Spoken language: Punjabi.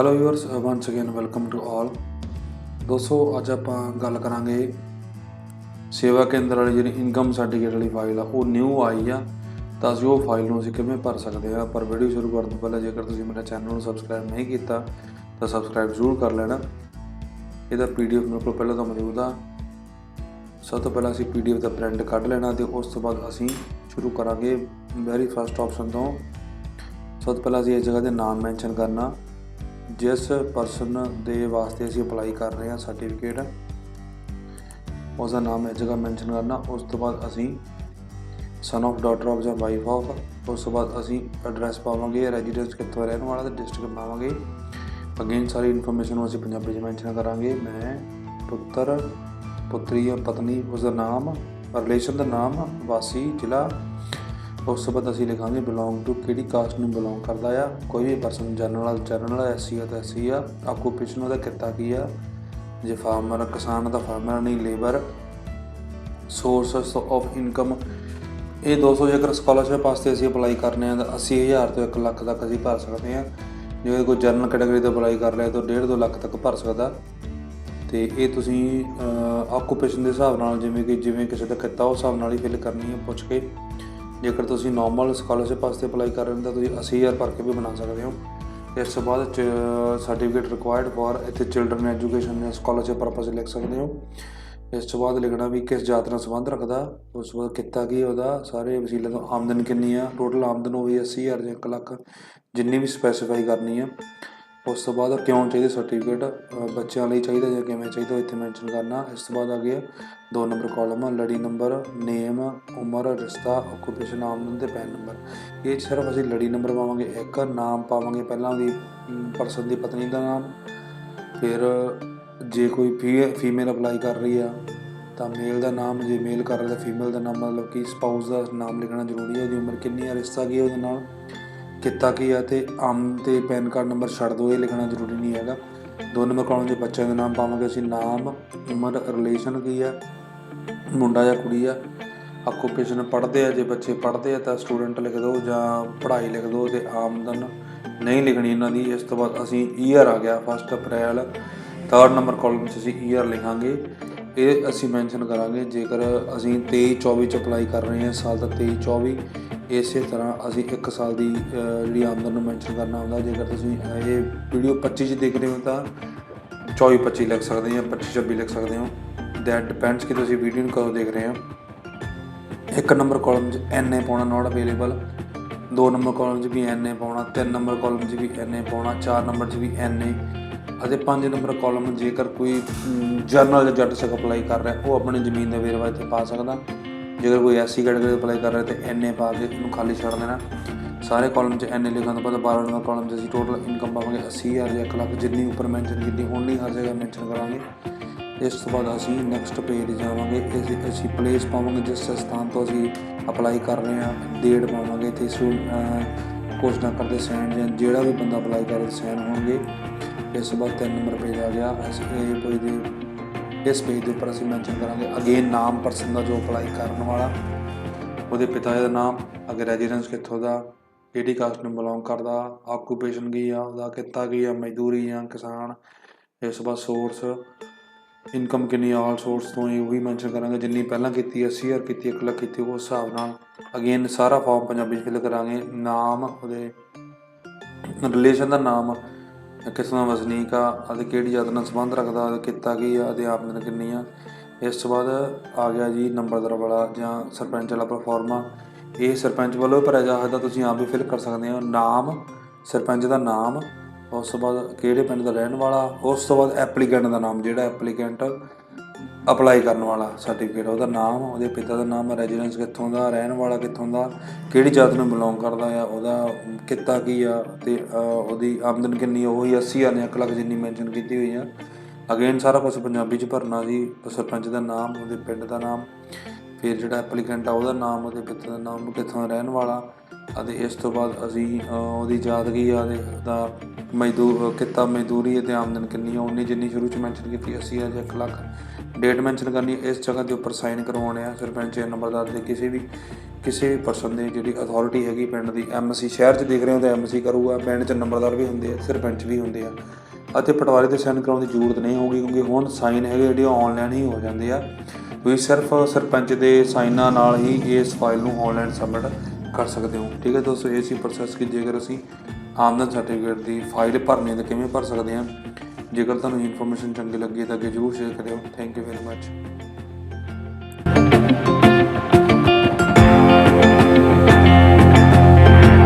Hello yours once again welcome to all ਦੋਸਤੋ, ਅੱਜ ਆਪਾਂ ਗੱਲ ਕਰਾਂਗੇ ਸੇਵਾ ਕੇਂਦਰ ਵਾਲੀ ਜਿਹੜੀ ਇਨਕਮ ਸਰਟੀਫਿਕੇਟ ਵਾਲੀ ਫਾਈਲ ਆ, ਉਹ ਨਿਊ ਆਈ ਆ। ਤਾਂ ਅਸੀਂ ਉਹ ਫਾਈਲ ਨੂੰ ਅਸੀਂ ਕਿਵੇਂ ਭਰ ਸਕਦੇ ਆ? ਪਰ ਵੀਡੀਓ ਸ਼ੁਰੂ ਕਰਨ ਤੋਂ ਪਹਿਲਾਂ ਜੇਕਰ ਤੁਸੀਂ ਮੇਰੇ ਚੈਨਲ ਨੂੰ ਸਬਸਕ੍ਰਾਈਬ ਨਹੀਂ ਕੀਤਾ, ਤਾਂ ਸਬਸਕ੍ਰਾਈਬ ਜ਼ਰੂਰ ਕਰ ਲੈਣਾ। ਇਹਦਾ ਪੀਡੀਐਫ ਮੇਰੇ ਕੋਲ ਪਹਿਲਾਂ ਤੋਂ ਮੌਜੂਦ ਆ। ਸਭ ਤੋਂ ਪਹਿਲਾਂ ਅਸੀਂ ਪੀਡੀਐਫ ਦਾ ਪ੍ਰਿੰਟ ਕੱਢ ਲੈਣਾ ਤੇ ਉਸ ਤੋਂ ਬਾਅਦ ਅਸੀਂ ਸ਼ੁਰੂ ਕਰਾਂਗੇ ਵੈਰੀ ਫਸਟ ਆਪਸ਼ਨ ਤੋਂ। ਸਭ ਤੋਂ ਪਹਿਲਾਂ ਅਸੀਂ ਇਸ ਜਗ੍ਹਾ ਦੇ ਨਾਮ ਮੈਂਸ਼ਨ ਕਰਨਾ। ਜਿਸ ਪਰਸਨ ਦੇ ਵਾਸਤੇ ਅਸੀਂ ਅਪਲਾਈ ਕਰ ਰਹੇ ਹਾਂ ਸਰਟੀਫਿਕੇਟ ਉਸ ਦਾ ਨਾਮ ਇਸ ਜਗ੍ਹਾ ਮੈਂਸ਼ਨ ਕਰਨਾ, ਉਸ ਤੋਂ ਬਾਅਦ ਅਸੀਂ ਸਨ of ਡਾਟਰ of ਜਾਂ ਵਾਈਫ of, ਉਸ ਤੋਂ ਬਾਅਦ ਅਸੀਂ ਐਡਰੈਸ ਪਾਵਾਂਗੇ ਰੈਜ਼ੀਡੈਂਸ ਕਿੱਥੋਂ ਰਹਿਣ ਵਾਲਾ ਤੇ ਡਿਸਟ੍ਰਿਕਟ ਪਾਵਾਂਗੇ ਅਗੇਨ ਸਾਰੀ ਇਨਫੋਰਮੇਸ਼ਨ ਨੂੰ ਅਸੀਂ ਪੰਜਾਬੀ 'ਚ ਮੈਂਸ਼ਨ ਕਰਾਂਗੇ। ਮੈਂ, ਪੁੱਤਰ, ਪੁੱਤਰੀ ਜਾਂ ਪਤਨੀ ਉਸ ਦਾ ਨਾਮ ਰਿਲੇਸ਼ਨ ਦਾ ਨਾਮ, ਵਾਸੀ, ਜ਼ਿਲ੍ਹਾ ਉਸ ਤੋਂ ਅਸੀਂ ਲਿਖਾਂਗੇ ਬਿਲੋਂਗ ਟੂ ਕਿਹੜੀ ਕਾਸਟ ਨੂੰ ਬਿਲੋਂਗ ਕਰਦਾ ਆ, ਕੋਈ ਵੀ ਪਰਸਨ ਜਨਰਲ ਜਨਰਲ ਐਸਸੀ ਆ ਤਾਂ ਐਸਸੀ ਆ ਆਕੂਪੇਸ਼ਨ ਉਹਦਾ ਕਿੱਤਾ ਕੀ ਆ? ਜੇ ਫਾਰਮਰ ਕਿਸਾਨ ਦਾ ਫਾਰਮਰ ਨਹੀਂ ਲੇਬਰ ਸੋਰਸਸ ਆਫ ਇਨਕਮ ਇਹ 200 ਜੇਕਰ ਸਕਾਲਰਸ਼ਿਪ ਵਾਸਤੇ ਅਸੀਂ ਅਪਲਾਈ ਕਰਨੇ ਆ ਤਾਂ 80000 ਤੋਂ 1 ਲੱਖ ਤੱਕ ਅਸੀਂ ਭਰ ਸਕਦੇ ਆ। ਜੇ ਕੋਈ ਜਨਰਲ ਕੈਟਾਗਰੀ ਤੋਂ ਅਪਲਾਈ ਕਰ ਲਿਆ ਤਾਂ 1.5 2 ਲੱਖ ਤੱਕ ਭਰ ਸਕਦਾ। ਤੇ ਇਹ ਤੁਸੀਂ ਆਕੂਪੇਸ਼ਨ ਦੇ ਹਿਸਾਬ ਨਾਲ ਜਿਵੇਂ ਕਿ, ਜਿਵੇਂ ਕਿਸੇ ਦਾ ਕਿੱਤਾ, ਉਸ ਹਿਸਾਬ ਨਾਲ ਹੀ ਫਿਲ ਕਰਨੀ ਹੈ ਪੁੱਛ ਕੇ। ਜੇਕਰ ਤੁਸੀਂ ਨਾਰਮਲ ਸਕਾਲਰਸ਼ਿਪ ਵਾਸਤੇ ਅਪਲਾਈ ਕਰ ਰਹੇ ਹੋ ਤਾਂ ਤੁਸੀਂ 80000 ਭਰ ਕੇ ਵੀ ਬਣਾ ਸਕਦੇ ਹੋ। ਇਸ ਤੋਂ ਬਾਅਦ ਸਰਟੀਫਿਕੇਟ ਰਿਕੁਆਇਰਡ ਫॉर ਇੱਥੇ ਚਿਲਡਰਨ ਐਜੂਕੇਸ਼ਨ ਜਾਂ ਸਕਾਲਰਸ਼ਿਪ ਪਰਪਸ ਲਿਖ ਸਕਦੇ ਹੋ। ਇਸ ਤੋਂ ਬਾਅਦ ਲਿਖਣਾ ਵੀ ਕਿਸ ਜਾਤ ਨਾਲ ਸੰਬੰਧ ਰੱਖਦਾ, ਉਸ ਤੋਂ ਬਾਅਦ ਕਿੱਤਾ ਕੀ ਉਹਦਾ, ਸਾਰੇ ਵਸੀਲੇ ਤੋਂ ਆਮਦਨ ਕਿੰਨੀ ਆ ਟੋਟਲ ਆਮਦਨ ਹੋਈ 80000 ਜਾਂ 1 ਲੱਖ, ਜਿੰਨੀ ਵੀ ਸਪੈਸੀਫਾਈ ਕਰਨੀ ਆ। ਉਸ ਤੋਂ ਬਾਅਦ ਕਿਉਂ ਚਾਹੀਦਾ ਸਰਟੀਫਿਕੇਟ ਬੱਚਿਆਂ ਲਈ ਚਾਹੀਦਾ ਜਾਂ ਕਿਵੇਂ ਚਾਹੀਦਾ ਇੱਥੇ ਮੈਂਸ਼ਨ ਕਰਨਾ? ਇਸ ਤੋਂ ਬਾਅਦ ਆ ਗਿਆ ਦੋ ਨੰਬਰ ਕਾਲਮ ਲੜੀ ਨੰਬਰ ਨੇਮ ਉਮਰ, ਰਿਸ਼ਤਾ ਆਕੂਪੇਸ਼ਨ ਨਾਮ ਤੇ ਪੈਨ ਨੰਬਰ ਇਹ 'ਚ ਸਿਰਫ ਅਸੀਂ ਲੜੀ ਨੰਬਰ ਪਾਵਾਂਗੇ। ਇੱਕ, ਨਾਮ ਪਾਵਾਂਗੇ ਪਹਿਲਾਂ ਦੀ ਪਰਸਨ ਦੀ ਪਤਨੀ ਦਾ ਨਾਮ। ਫਿਰ ਜੇ ਕੋਈ ਫੀਮੇਲ ਅਪਲਾਈ ਕਰ ਰਹੀ ਆ, ਤਾਂ ਮੇਲ ਦਾ ਨਾਮ, ਜੇ ਮੇਲ ਕਰ ਰਿਹਾ ਤਾਂ ਫੀਮੇਲ ਦਾ ਨਾਮ। ਮਤਲਬ ਕਿ ਸਪਾਊਸ ਦਾ ਨਾਮ ਲਿਖਣਾ ਜ਼ਰੂਰੀ ਹੈ ਉਹਦੀ ਉਮਰ ਕਿੰਨੀ ਹੈ ਰਿਸ਼ਤਾ ਕੀ ਉਹਦੇ ਨਾਲ। ਕਿੱਤਾ ਕੀ ਹੈ ਤੇ ਆਮ ਤੇ ਪੈਨ ਕਾਰਡ ਨੰਬਰ ਛੱਡ ਦਿਓ ਇਹ ਲਿਖਣਾ ਜ਼ਰੂਰੀ ਨਹੀਂ ਹੈਗਾ। ਦੋ ਨੰਬਰ ਕਾਲਮ ਦੇ ਬੱਚਿਆਂ ਦਾ ਨਾਮ ਪਾਵਾਂਗੇ ਅਸੀਂ, ਨਾਮ, ਉਮਰ ਰਿਲੇਸ਼ਨ ਕੀ ਆ, ਮੁੰਡਾ ਜਾਂ ਕੁੜੀ ਆ। ਆਕੂਪੇਸ਼ਨ ਪੜ੍ਹਦੇ ਆ, ਜੇ ਬੱਚੇ ਪੜ੍ਹਦੇ ਆ ਤਾਂ ਸਟੂਡੈਂਟ ਲਿਖ ਦਿਓ ਜਾਂ ਪੜ੍ਹਾਈ ਲਿਖ ਦਿਓ ਤੇ ਆਮਦਨ ਨਹੀਂ ਲਿਖਣੀ ਇਹਨਾਂ ਦੀ। ਇਸ ਤੋਂ ਬਾਅਦ ਅਸੀਂ ਈਅਰ ਆ ਗਿਆ 1 ਅਪ੍ਰੈਲ ਥਰਡ ਨੰਬਰ ਕਾਲਮ 'ਚ ਅਸੀਂ ਈਅਰ ਲਿਖਾਂਗੇ। ਇਹ ਅਸੀਂ ਮੈਂਸ਼ਨ ਕਰਾਂਗੇ, ਜੇਕਰ ਅਸੀਂ 23 24 ਚ ਅਪਲਾਈ ਕਰ ਰਹੇ ਹਾਂ, ਸਾਲ ਦਾ 23 24 ਇਸੇ ਤਰ੍ਹਾਂ ਅਸੀਂ 1 ਸਾਲ ਦੀ ਜਿਹੜੀ ਆਮਦਨ ਨੂੰ ਮੈਂਸ਼ਨ ਕਰਨਾ ਹੁੰਦਾ, ਜੇਕਰ ਤੁਸੀਂ ਇਹ ਵੀਡੀਓ 25 ਚ ਦੇਖ ਰਹੇ ਹੋ ਤਾਂ 24 25 ਲਿਖ ਸਕਦੇ ਹੋ 25 26 ਲਿਖ ਸਕਦੇ ਹੋ। ਦੈਟ ਡਿਪੈਂਡਸ ਕਿ ਤੁਸੀਂ ਵੀਡੀਓ ਨੂੰ ਕਦੋਂ ਦੇਖ ਰਹੇ ਹੋ। ਇੱਕ ਨੰਬਰ ਕਾਲਮ 'ਚ ਐਨਏ ਪਾਉਣਾ ਨਾਟ ਅਵੇਲੇਬਲ ਦੋ ਨੰਬਰ ਕਾਲਮ 'ਚ ਵੀ ਐਨਏ ਪਾਉਣਾ, ਤਿੰਨ ਨੰਬਰ ਕਾਲਮ 'ਚ ਵੀ ਐਨ ਏ ਪਾਉਣਾ, ਚਾਰ ਨੰਬਰ 'ਚ ਵੀ ਐਨਏ ਅਤੇ ਪੰਜ ਨੰਬਰ ਕਾਲਮ ਜੇਕਰ ਕੋਈ ਜਰਨਲ ਜਾਂ ਜੱਟ ਸਕ ਅਪਲਾਈ ਕਰ ਰਿਹਾ, ਉਹ ਆਪਣੀ ਜ਼ਮੀਨ ਦਾ ਵੇਰਵਾ ਇੱਥੇ ਪਾ ਸਕਦਾ। ਜੇਕਰ ਕੋਈ ਐਸਸੀ ਕੈਟਾਗਰੀ ਅਪਲਾਈ ਕਰ ਰਿਹਾ ਤੇ ਐਨਏ ਪਾ ਕੇ ਇਹਨੂੰ ਖਾਲੀ ਛੱਡ ਦੇਣਾ, ਸਾਰੇ ਕਾਲਮ 'ਚ ਐਨਏ ਲਿਖਣ ਤੋਂ ਬਾਅਦ 12 ਨੰਬਰ ਕਾਲਮ 'ਚ ਅਸੀਂ ਟੋਟਲ ਇਨਕਮ ਪਾਵਾਂਗੇ 80000 ਜਾਂ 1 ਲੱਖ, ਜਿੰਨੀ ਉੱਪਰ ਮੈਂਸ਼ਨ ਕੀਤੀ ਉਨੀ ਹਰ ਜਗ੍ਹਾ ਮੈਂਸ਼ਨ ਕਰਾਂਗੇ। ਇਸ ਤੋਂ ਬਾਅਦ ਅਸੀਂ ਨੈਕਸਟ ਪੇਜ ਜਾਵਾਂਗੇ, ਇਸ ਅਸੀਂ ਪਲੇਸ ਪਾਵਾਂਗੇ ਜਿਸ ਸਥਾਨ ਤੋਂ ਅਸੀਂ ਅਪਲਾਈ ਕਰ ਰਹੇ ਹਾਂ ਡੇਟ ਪਾਵਾਂਗੇ ਤੇ ਸੂ ਕੋਸ਼ਨਾ ਕਰਦੇ ਸਾਈਨ ਜਾਂ ਜਿਹੜਾ ਵੀ ਬੰਦਾ ਅਪਲਾਈ ਕਰ ਰਿਹਾ ਹੋਣਗੇ। ਇਸ ਤੋਂ ਬਾਅਦ ਤਿੰਨ ਨੰਬਰ ਪੇਜ ਆ ਗਿਆ ਅਸੀਂ ਇਹ ਪੇਜ ਦੇ ਇਸ ਪੇਜ ਦੇ ਉੱਪਰ ਅਸੀਂ ਮੈਂਸ਼ਨ ਕਰਾਂਗੇ। ਅਗੇਨ ਨਾਮ ਪਰਸਨ ਦਾ ਜੋ ਅਪਲਾਈ ਕਰਨ ਵਾਲਾ, ਉਹਦੇ ਪਿਤਾ ਜੀ ਦਾ ਨਾਮ ਅਗਰ ਰੈਜ਼ੀਡੈਂਸ ਕਿੱਥੋਂ ਦਾ, ਕਿਹੜੀ ਕਾਸਟ ਨੂੰ ਬਿਲੋਂਗ ਕਰਦਾ ਆਕੂਪੇਸ਼ਨ ਕੀ ਆ, ਉਹਦਾ ਕਿੱਤਾ ਕੀ ਆ, ਮਜ਼ਦੂਰੀ ਜਾਂ ਕਿਸਾਨ, ਇਸ ਤੋਂ ਬਾਅਦ ਸੋਰਸ ਇਨਕਮ ਕਿੰਨੀ ਆਲ ਸੋਰਸ ਤੋਂ ਹੀ ਵੀ ਮੈਂਸ਼ਨ ਕਰਾਂਗੇ। ਜਿੰਨੀ ਪਹਿਲਾਂ ਕੀਤੀ 80000 ਕੀਤੀ 1 ਲੱਖ ਕੀਤੀ, ਉਸ ਹਿਸਾਬ ਨਾਲ ਅਗੇਨ ਸਾਰਾ ਫਾਰਮ ਪੰਜਾਬੀ 'ਚ ਫਿਲ ਕਰਾਂਗੇ। ਨਾਮ, ਉਹਦੇ ਰਿਲੇਸ਼ਨ ਦਾ ਨਾਮ ਕਿਸ ਦਾ ਵਸਨੀਕ ਆ, ਅਤੇ ਕਿਹੜੀ ਜਾਤ ਨਾਲ ਸੰਬੰਧ ਰੱਖਦਾ, ਅਤੇ ਕਿੱਤਾ ਕੀ ਆ, ਅਤੇ ਆਮਦਨ ਕਿੰਨੀ ਆ। ਇਸ ਤੋਂ ਬਾਅਦ ਆ ਗਿਆ ਜੀ ਨੰਬਰਦਾਰ ਵਾਲਾ ਜਾਂ ਸਰਪੰਚ ਵਾਲਾ ਪਰਫਾਰਮਾ ਇਹ ਸਰਪੰਚ ਵੱਲੋਂ ਭਰਿਆ ਜਾ ਸਕਦਾ, ਤੁਸੀਂ ਆਪ ਵੀ ਫਿਲ ਕਰ ਸਕਦੇ ਹੋ। ਨਾਮ, ਸਰਪੰਚ ਦਾ ਨਾਮ, ਉਸ ਤੋਂ ਬਾਅਦ ਕਿਹੜੇ ਪਿੰਡ ਦਾ ਰਹਿਣ ਵਾਲਾ, ਉਸ ਤੋਂ ਬਾਅਦ ਐਪਲੀਕੈਂਟ ਦਾ ਨਾਮ, ਜਿਹੜਾ ਐਪਲੀਕੈਂਟ ਅਪਲਾਈ ਕਰਨ ਵਾਲਾ ਸਰਟੀਫਿਕੇਟ ਉਹਦਾ ਨਾਮ, ਉਹਦੇ ਪਿਤਾ ਦਾ ਨਾਮ ਰੈਜ਼ੀਡੈਂਸ ਕਿੱਥੋਂ ਦਾ, ਰਹਿਣ ਵਾਲਾ ਕਿੱਥੋਂ ਦਾ, ਕਿਹੜੀ ਜਾਤ ਨੂੰ ਬਿਲੋਂਗ ਕਰਦਾ ਆ, ਉਹਦਾ ਕਿੱਤਾ ਕੀ ਆ, ਤੇ ਉਹਦੀ ਆਮਦਨ ਕਿੰਨੀ ਆ, ਉਹੀ 80 ਆ ਨੇ 1 ਲੱਖ ਜਿੰਨੀ ਮੈਂਸ਼ਨ ਕੀਤੀ ਹੋਈ ਆ। ਅਗੇਨ ਸਾਰਾ ਕੁਝ ਪੰਜਾਬੀ ਚ ਭਰਨਾ ਸੀ ਸਰਪੰਚ ਦਾ ਨਾਮ, ਉਹਦੇ ਪਿੰਡ ਦਾ ਨਾਮ, ਫਿਰ ਜਿਹੜਾ ਐਪਲੀਕੈਂਟ ਆ, ਉਹਦਾ ਨਾਮ, ਉਹਦੇ ਪਿਤਾ ਦਾ ਨਾਮ, ਕਿੱਥੋਂ ਦਾ ਰਹਿਣ ਵਾਲਾ, ਅਤੇ ਇਸ ਤੋਂ ਬਾਅਦ ਅਸੀਂ ਉਹਦੀ ਯਾਦਗੀ ਆ, ਤੇ ਦਾ ਮਜ਼ਦੂਰ ਕਿੱਤਾ ਮਜ਼ਦੂਰੀ ਹੈ ਤੇ ਆਮਦਨ ਕਿੰਨੀ ਆ ਉਨੀ ਜਿੰਨੀ ਸ਼ੁਰੂ ਚ ਮੈਂਸ਼ਨ ਕੀਤੀ 80 ਜਾਂ 1 ਲੱਖ ਡੇਟ ਮੈਂਸ਼ਨ ਕਰਨੀ, ਇਸ ਜਗ੍ਹਾ ਦੇ ਉੱਪਰ ਸਾਈਨ ਕਰਵਾਉਣੇ ਆ। ਸਰਪੰਚ ਜਾਂ ਨੰਬਰਦਾਰ ਦੇ, ਕਿਸੇ ਵੀ ਕਿਸੇ ਵੀ ਪਰਸਨ ਦੀ ਜਿਹੜੀ ਅਥਾਰਟੀ ਹੈਗੀ ਪਿੰਡ ਦੀ ਐਮਸੀ ਸ਼ਹਿਰ 'ਚ ਦੇਖ ਰਹੇ ਹੋ ਤਾਂ ਐਮਸੀ ਕਰੂਗਾ, ਪਿੰਡ 'ਚ ਨੰਬਰਦਾਰ ਵੀ ਹੁੰਦੇ ਆ ਸਰਪੰਚ ਵੀ ਹੁੰਦੇ ਆ। ਅਤੇ ਪਟਵਾਰੀ ਤੇ ਸਾਈਨ ਕਰਾਉਣ ਦੀ ਜ਼ਰੂਰਤ ਨਹੀਂ ਹੋਊਗੀ, ਕਿਉਂਕਿ ਹੁਣ ਸਾਈਨ ਹੈਗੇ ਜਿਹੜੇ ਆਨਲਾਈਨ ਹੀ ਹੋ ਜਾਂਦੇ ਆ। ਤੁਸੀਂ ਸਿਰਫ ਸਰਪੰਚ ਦੇ ਸਾਈਨਾਂ ਨਾਲ ਹੀ ਇਸ ਫਾਈਲ ਨੂੰ ਆਨਲਾਈਨ ਸਬਮਿਟ ਕਰ ਸਕਦੇ ਹੋ। ਠੀਕ ਹੈ ਦੋਸਤੋ, ਇਹ ਸੀ ਪ੍ਰੋਸੈਸ ਕਿ ਜੇਕਰ ਅਸੀਂ ਆਮਦਨ ਸਰਟੀਫਿਕੇਟ ਦੀ ਫਾਈਲ ਭਰਨੀ ਹੈ ਤਾਂ ਕਿਵੇਂ ਭਰ ਸਕਦੇ ਹਾਂ? ਜੇਕਰ ਤੁਹਾਨੂੰ ਇਨਫੋਰਮੇਸ਼ਨ ਚੰਗੀ ਲੱਗੀ ਤਾਂ ਅੱਗੇ ਜ਼ਰੂਰ ਸ਼ੇਅਰ ਕਰਿਓ। Thank you very much